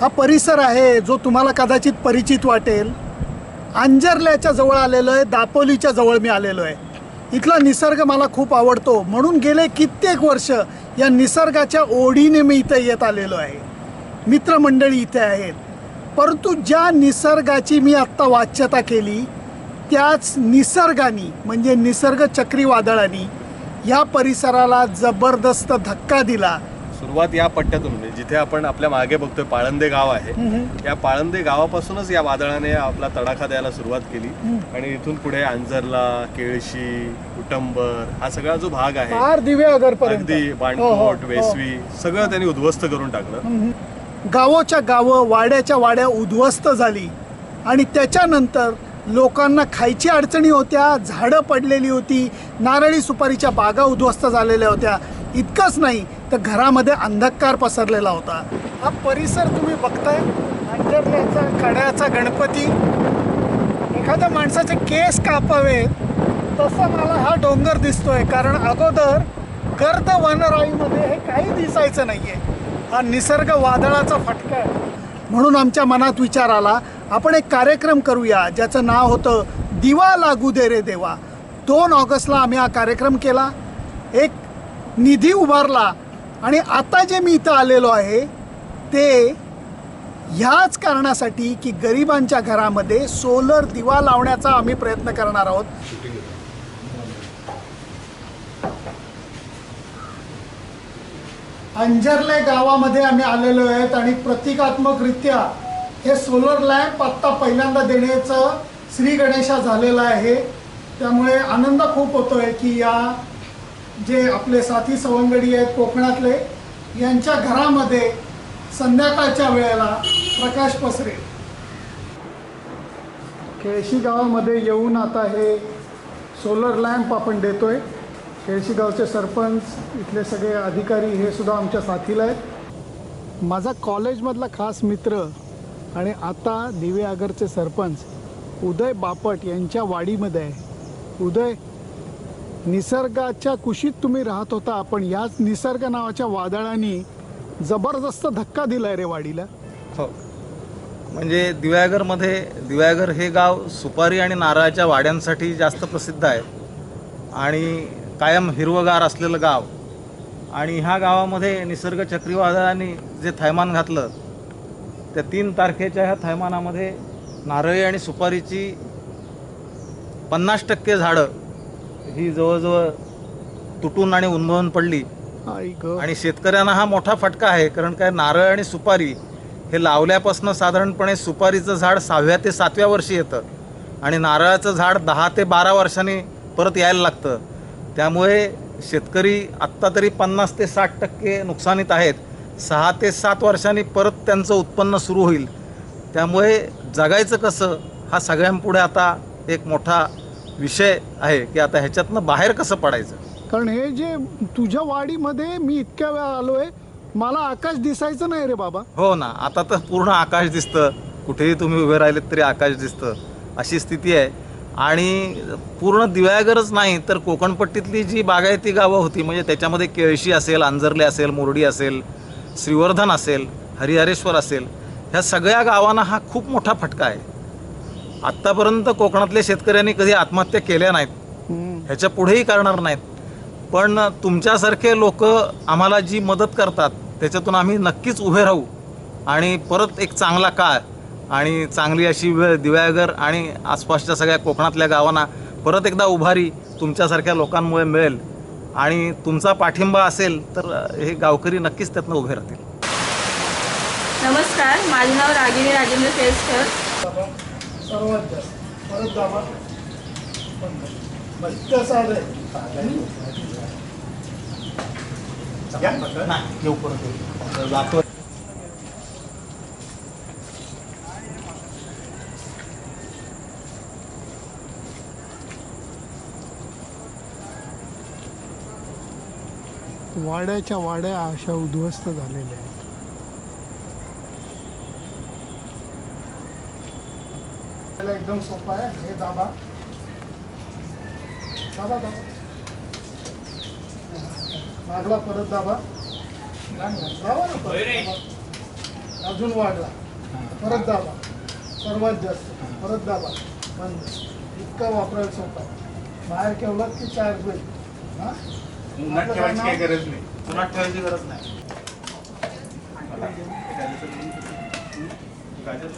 हा परिसर आहे जो तुम्हाला कदाचित परिचित वाटेल. अंजर्ल्याच्या जवळ आलेलो आहे दापोलीच्या जवळ मी आलेलो आहे. इथला निसर्ग मला खूप आवडतो. म्हणून गेले कित्येक वर्ष या निसर्गाच्या ओढीने मी इथं येत आलेलो आहे. मित्रमंडळी इथे आहेत. परंतु ज्या निसर्गाची मी आत्ता वाच्यता केली त्याच निसर्गाने म्हणजे निसर्ग चक्रीवादळाने या परिसराला जबरदस्त धक्का दिला. सुरुवात या पट्ट्यातून म्हणजे जिथे आपण आपल्या मागे बघतोय पाळंदे गाव आहे. या पाळंदे गावापासूनच या वादळाने आपला तडाखा द्यायला सुरुवात केली. आणि इथून पुढे आंजरला केळशी उटंबर हा सगळा जो भाग आहे अगदी हो, हो, बाणकोट हो. वेसवी सगळं त्यांनी उद्ध्वस्त करून टाकलं. गावोच्या गावं वाड्याच्या वाड्या उद्ध्वस्त झाली. आणि त्याच्यानंतर लोकांना खायची अडचणी होत्या झाडं पडलेली होती नारळी सुपारीच्या बागा उद्ध्वस्त झालेल्या होत्या. इतकंच नाही तर घरामध्ये अंधकार पसरलेला होता. हा परिसर तुम्ही बघताय? अंजरल्याचा कड्याचा गणपती. एखाद्या माणसाचे केस कापावे. तसं मला हा डोंगर दिसतोय कारण अगोदर गर्द वनराईमध्ये हे काही दिसायचं नाही आहे हा निसर्ग वादळाचा फटका आहे. म्हणून आमच्या मनात विचार आला आपण एक कार्यक्रम करूया ज्याचं नाव होतं दिवा लागू दे रे देवा. दोन ऑगस्टला आम्ही हा कार्यक्रम केला. एक निधी उभारला. आणि आता जे मी इथं आलेलो आहे ते ह्याच कारणासाठी की गरिबांच्या घरामध्ये सोलर दिवा लावण्याचा आम्ही प्रयत्न करणार आहोत. अंजर्ले गावामध्ये आम्ही आलेलो आहेत आणि प्रतिकात्मकरित्या हे सोलर लॅम्प आत्ता पहिल्यांदा देण्याचं श्री गणेशा झालेलं आहे. त्यामुळे आनंद खूप होतोय की या जे आपले साथी सवंगडी आहेत कोकणातले यांच्या घरामध्ये संध्याकाळच्या वेळेला प्रकाश पसरेल केळशी गावामध्ये येऊन आता हे सोलर लॅम्प आपण देतोय. केळशी गावचे सरपंच इथले सगळे अधिकारी हे सुद्धा आमच्या साथीला आहेत. माझा कॉलेजमधला खास मित्र आणि आता दिवे आगरचे सरपंच उदय बापट यांच्या वाडीमध्ये आहे. उदय निसर्गाच्या कुशीत तुम्ही राहत होता. पण याच निसर्ग नावाच्या वादळाने जबरदस्त धक्का दिलाय रे वाडीला. हो. म्हणजे दिव्यागरमध्ये दिव्यागर हे गाव सुपारी आणि नारळाच्या वाड्यांसाठी जास्त प्रसिद्ध आहे. आणि कायम हिरवगार असलेलं गाव. आणि ह्या गावामध्ये निसर्ग चक्रीवादळाने जे थैमान घातलं त्या तीन तारखेच्या ह्या थैमानामध्ये नारळी आणि सुपारीची पन्नास टक्के झाडं ही जवळजवळ तुटून आणि उन्मळून पडली. आणि शेतकऱ्यांना हा मोठा फटका आहे कारण काय नारळ आणि सुपारी हे लावल्यापासून साधारणपणे सुपारीचं झाड सहाव्या ते सातव्या वर्षी येतं. आणि नारळाचं झाड दहा ते बारा वर्षांनी परत यायला लागतं. त्यामुळे शेतकरी आत्ता तरी पन्नास ते साठ टक्के नुकसानीत आहेत. सहा ते सात वर्षांनी परत त्यांचं उत्पन्न सुरू होईल. त्यामुळे जगायचं कसं हा सगळ्यांपुढे आता एक मोठा विषय आहे की आता ह्याच्यातनं बाहेर कसं पडायचं? कारण हे जे तुझ्या वाडीमध्ये मी इतक्या वेळा आलोय मला आकाश दिसायचं नाही रे बाबा. हो ना आता तर पूर्ण आकाश दिसतं. कुठेही तुम्ही उभे राहिलेत तरी आकाश दिसतं. अशी स्थिती आहे. आणि पूर्ण दिव्यागरच नाही तर कोकणपट्टीतली जी बागायती गावं होती म्हणजे त्याच्यामध्ये केळशी असेल आंजर्ले असेल मोरडी असेल श्रीवर्धन असेल हरिहरेश्वर असेल ह्या सगळ्या गावांना हा खूप मोठा फटका आहे. आत्तापर्यंत कोकणातल्या शेतकऱ्यांनी कधी आत्महत्या केल्या नाहीत. ह्याच्या पुढेही करणार नाहीत. पण तुमच्यासारखे लोक आम्हाला जी मदत करतात त्याच्यातून आम्ही नक्कीच उभे राहू. आणि परत एक चांगला काळ आणि चांगली अशी वेळ दिव्यागर आणि आसपासच्या सगळ्या कोकणातल्या गावांना परत एकदा उभारी तुमच्यासारख्या लोकांमुळे मिळेल. आणि तुमचा पाठिंबा असेल तर हे गावकरी नक्कीच त्यातनं उभे राहतील. नमस्कार माझे नाव रागिनी राजेंद्र केसकर सर्वात जास्त. परत दाबा. बंद. बस कसं आलंय येऊ वाड्याच्या वाड्या अशा उद्ध्वस्त झालेल्या आहेत. त्याला एकदम सोपा आहे हे दाबा दाबा दाबा मागला परत दाबा दाबा ना परत. अजून वाढला परत दाबा सर्वात जास्त परत दाबा बंद इतका वापरायला सोपा बाहेर ठेवलात की चार्ज होईल हा? उन्हात ठेवायची काही गरज नाही ठेवायची गरज नाही गाजर